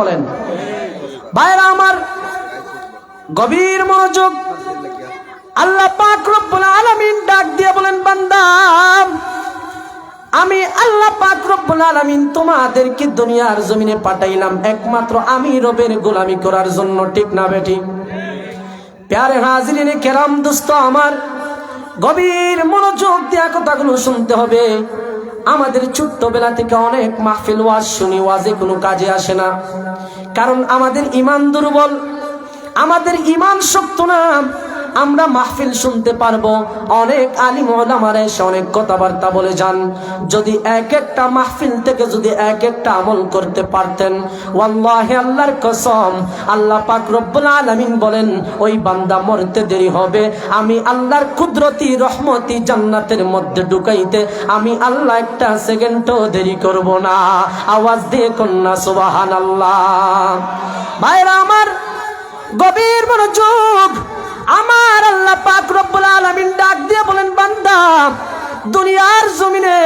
বলেন। ভাইরা আমার গভীর মনোযোগ আল্লাহ পাক রব্বুল আলামিন ডাক দিয়ে বলেন, বান্দা, আমি আল্লাহ পাক রব্বুল আলামিন তোমাদেরকে দুনিয়ার জমিনে পাঠাইলাম। একমাত্র আমি রবের গোলামি করার জন্য, ঠিক না বেটি প্যারে হাজিরিনে কেরাম, দোস্ত আমার, গভীর মনোযোগ দেওয়া কথাগুলো শুনতে হবে। আমাদের ছোট্টবেলা থেকে অনেক মাহফিল, ওয়াজ শুনি, ওয়াজে কোনো কাজে আসে না। কারণ আমাদের ইমান দুর্বল, আমাদের ইমান শক্ত না। আমরা মাহফিল শুনতে পারব। অনেক আলিম ওলামারা এসে অনেক কথাবার্তা বলে যান। যদি এক একটা মাহফিল থেকে যদি এক একটা আমল করতে পারতেন, ওয়াল্লাহি আল্লাহর কসম, আল্লাহ পাক রব্বুল আলামিন বলেন, ওই বান্দা মরতে দেরি হবে। আমি আল্লাহর কুদরতি, রহমতি জান্নাতের মধ্যে ঢুকাইতে, আমি আল্লাহ একটা সেকেন্ডও দেরি করব না। আওয়াজ দিয়ে কন্যা, সুবহানাল্লাহ। ভাইরা আমার গভীর মনোযোগ আমার আল্লাহ পাক রব্বুল আলামিন ডাক দিয়ে বলেন বান্দা দুনিয়ার জমিনে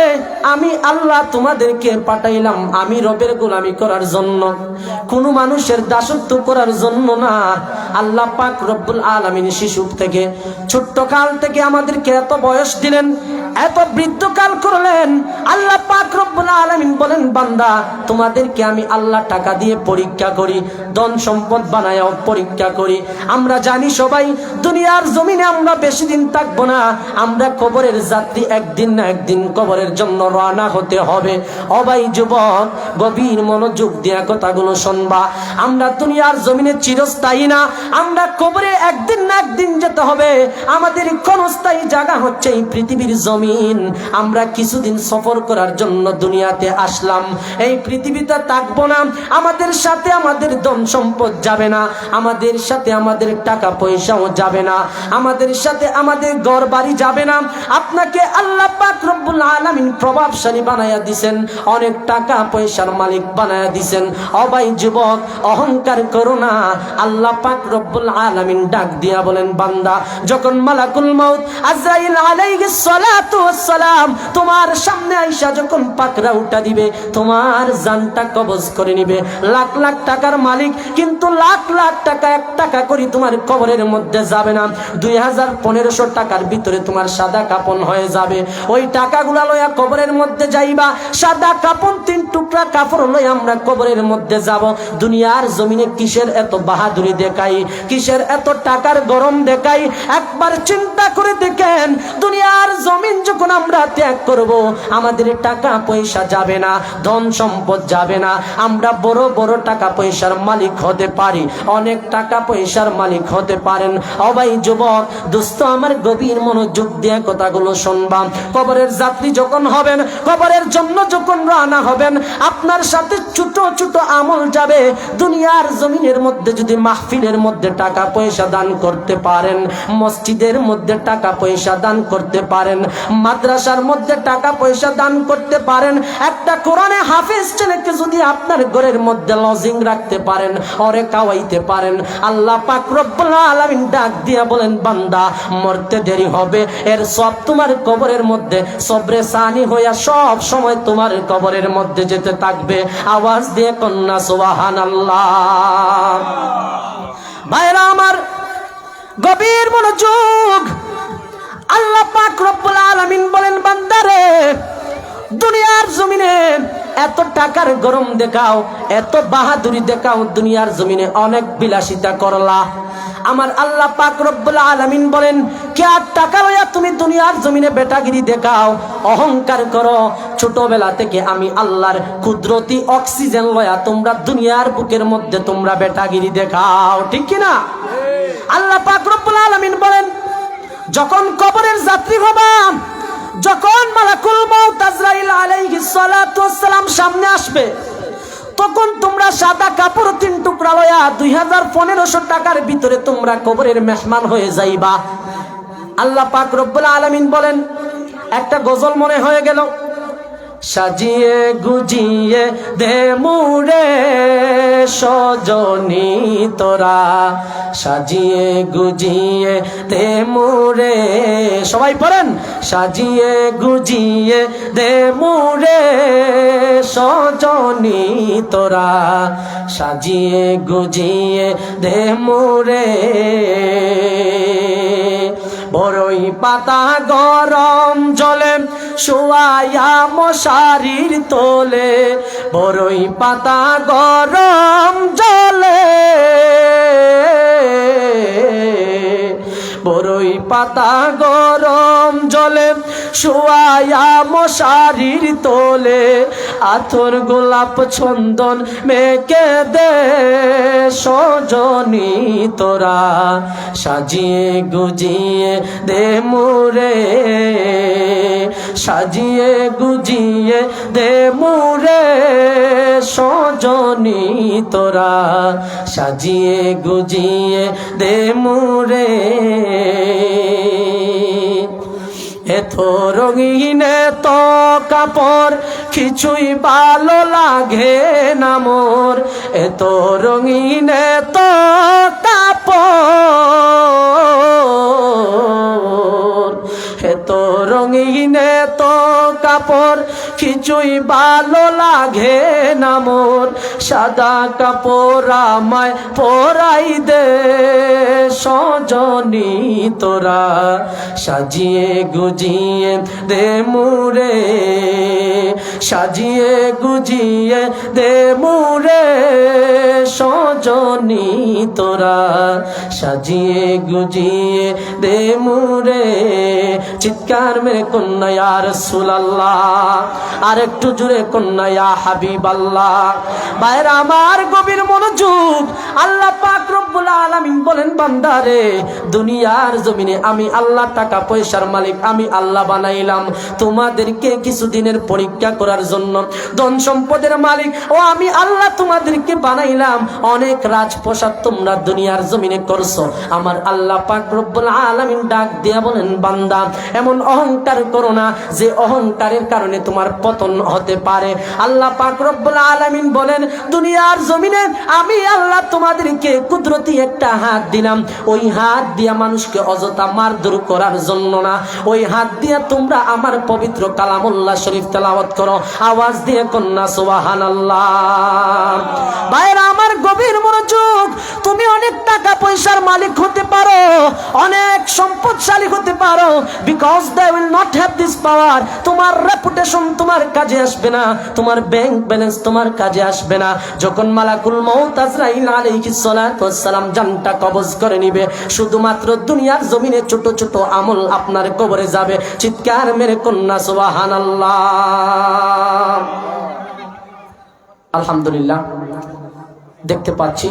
আমি আল্লাহ তোমাদেরকে পাঠাইলাম, আমি রবের গোলামি করার জন্য। কোন মানুষের দাসত্ব করার জন্য না। আল্লাহ পাক রব্বুল আলামিন শিশু থেকে, ছোট্ট কাল থেকে আমাদেরকে এত বয়স দিলেন, এত বৃদ্ধকাল করলেন। আল্লাহ পাক রব্বুল আলামিন বলেন, বান্দা, তোমাদেরকে আমি আল্লাহ টাকা দিয়ে পরীক্ষা করি, ধন সম্পদ বানায়াও পরীক্ষা করি। আমরা জানি সবাই, দুনিয়ার জমিনে আমরা বেশি দিন থাকব না। আমরা কবরের যাত্রী একদিন না একদিন কবরের জন্য রওনা হতে হবে। অবাই যুবক, গভীর মনোযোগ দেয়া কথাগুলো শুনবা। আমরা দুনিয়ার জমিনে চিরস্থায়ী না, আমরা কবরে একদিন না একদিন যেতে হবে। আমাদের ক্ষণস্থায়ী জায়গা হচ্ছে এই পৃথিবীর জমিন। আমরা কিছুদিন সফর করার জন্য দুনিয়াতে আসলাম। এই পৃথিবীতে থাকব না। আমাদের সাথে আমাদের ধন সম্পদ যাবে না। আমাদের সাথে আমাদের টাকা পয়সাও যাবে না। আমাদের সাথে আমাদের ঘর বাড়ি যাবে না। আপনাকে আল্লাহ পাক আলামিন প্রভাবশালী বানায়া দিছেন। অনেক টাকা পয়সার মালিক বানায়া দিছেন। অবাই যুবক, অহংকার করো না। আল্লাহ পাক রব্বুল আলামিন ডাক দিয়া বলেন, বান্দা, যখন মালাকুল মাউত আজরাইল আলাইহিস সালাতু সালাম তোমার সামনে আইসা যখন পাকরা উঠা দিবে, তোমার জানটা কবজ করে নিবে। লাখ লাখ টাকার মালিক, কিন্তু লাখ লাখ টাকা, এক টাকা করি তোমার কবরের মধ্যে যাবে না। দুই হাজার পনেরোশো টাকার ভিতরে তোমার সাদা কাপন হয়ে যাবে। ওই টাকাগুলা লইয়া কবরের মধ্যে যাইবা, সাদা কাপন তিন টুকরা কাপড় লইয়া আমরা কবরের মধ্যে যাব। দুনিয়ার জমিনে কিসের এত বাহাদুরি দেখাই, কিসের এত টাকার গরম দেখাই, একবার চিন্তা করে দেখেন, দুনিয়ার জমিন যখন আমরা ত্যাগ করব, আমাদের টাকা পয়সা যাবে না, ধন সম্পদ যাবে না। আমরা বড় বড় টাকা পয়সার মালিক হতে পারি, অনেক টাকা পয়সার মালিক হতে পারেন। অবাই যুবক, দোস্ত, আমার গভীর মনোযোগ দিয়ে কথাগুলো শুনবাম কবরের যাত্রী যখন হবেন, কবরের জন্য যখন রানা হবেন, আপনার সাথে ছোট ছোট আমল যাবে। দুনিয়ার জমিনের মধ্যে যদি মাহফিলের মধ্যে টাকা পয়সা দান করতে পারেন, মসজিদের মধ্যে টাকা পয়সা দান করতে পারেন, মাদ্রাসার মধ্যে টাকা পয়সা দান করতে পারেন, একটা কোরআনে হাফিজ ছেলেকে যদি আপনার ঘরের মধ্যে লজিং রাখতে পারেন অরে কাওয়াইতে পারেন, আল্লাহ পাক রব্বুল আলামিন ডাক দিয়া বলেন, বান্দা, মরতে দেরি হবে, এর সব তোমার কবরের মধ্যে, সবরে সানি হইয়া সব সময় তোমার কবরের মধ্যে যেতে থাকবে, আওয়াজ দিয়ে কন্যা, সুবহানাল্লাহ। ভাইরা আমার গভীর মনোযোগ। আল্লাহ পাক রব্বুল আলামিন বলেন, বান্দারে, দুনিয়ার জমিনে এত টাকার গরম দেখাও, এত বাহাদুরি দেখাও, দুনিয়ার জমিনে অনেক বিলাসিতা করলা। আমার আল্লাহ পাক রব্বুল আলামিন বলেন, কে আর টাকা লইয়া তুমি দুনিয়ার জমিনে বেটাগিরি দেখাও? অহংকার করো। ছোটবেলা থেকে আমি আল্লাহর কুদরতি অক্সিজেন লয়া তোমরা দুনিয়ার বুকের মধ্যে তোমরা বেটাগিরি দেখাও। ঠিক কি না? আল্লাহ পাক রব্বুল আলামিন বলেন, যখন কবরের যাত্রী হবা যখন মালাকুল মউত আজরাইল আলাইহিস সালাতু সালাম সামনে আসবে তখন তোমরা সাদা কাপড় তিন টুকরা লয়া দুই হাজার পনেরোশো টাকার ভিতরে তোমরা কবরের মেহমান হয়ে যাইবা। আল্লাহ পাক রব্বুল আলমিন বলেন, একটা গজল মনে হয়ে গেল। সাজিয়ে গুজিয়ে দে মুরে সজনী তোরা। সাজিয়ে গুজিয়ে দে মুরে সবাই পড়েন। সাজিয়ে গুজিয়ে দে মুরে সজনী তোরা। সাজিয়ে গুজিয়ে দে মুরে বড়ই পাতা গরম জলে শোয়াইয়া মশারির তোলে বড়ই পাতা গরম জলে। বড়ই পাতা গরম জলে শোয়াইয়া মশারির তোলে, আথর গোলাপ ছন্দন মেকে দে সজনী তোরা সাজিয়ে গুজিয়ে দে মুরে। সাজিয়ে গুজিয়ে দে মুরে। সজনী তোরা সাজিয়ে গুজিয়ে দে মুরে। এত রঙিন তো কাপড় কিছুই ভালো লাগে না মোর। এত রঙিন, এত কাপড়। এত রঙিন, এত কাপড়। কিছুই ভালো লাগে না মোর। সাদা কাপড় আমায় পরাই দে, সজনী তোরা। সাজিয়ে গুজিয়ে দে মুরে সাজিয়ে গুজিয়ে দে মুরে সজনী তোরা। সাজিয়ে গুজিয়ে দে মুরে চিৎকার মেরে কন্যা রাসূলুল্লাহ, আর একটু জুড়ে কন্যা ইয়া হাবিবাল্লাহ। আমার গভীর মনোযোগ আল্লাহ পাক আলামিন বলেন বান্দারে, দুনিয়ার জমিনে আমি আল্লাহ টাকা পয়সার মালিক, আমি আল্লাহ বানাইলাম। তোমাদেরকে কিছুদিনের পরীক্ষা করার জন্য ধন সম্পদের মালিক, ও আমি আল্লাহ তোমাদেরকে বানাইলাম। অনেক রাজপ্রসাদ তোমরা দুনিয়ার জমিনে করছ। আমার আল্লাহ পাক রব্বুল আলামিন ডাক দিয়া বলেন, বান্দা, এমন অহংকার করো না যে অহংকারের কারণে তোমার পতন হতে পারে। আল্লাহ পাক রব্বুল আলামিন বলেন, দুনিয়ার জমিনে আমি আল্লাহ তোমাদেরকে কুদরতি একটা হাত দিলাম, ওই হাত দিয়া মানুষকে অযথা মারধর করার জন্য না। ওই হাত দিয়া তোমরা আমার পবিত্র কালামুল্লাহ শরীফ তেলাওয়াত করো। আওয়াজ দিয়ে কন্যা সুবাহান ভাইরা, আমার গভীর মনোযোগ because they will not have this power তোমার রেপুটেশন তোমার কাজে আসবে না, তোমার ব্যাংক ব্যালেন্স তোমার কাজে আসবে না। যখন মালাকুল মৌত আজরাইল আলাইহিস সালাতু সালাম জানটা কবজ করে নিবে, শুধুমাত্র দুনিয়ার জমিনে ছোট ছোট আমল আপনার কবরে যাবে। চিৎকার মেরে কন্যা, সুবহানাল্লাহ। আলহামদুলিল্লাহ, দেখতে পাচ্ছি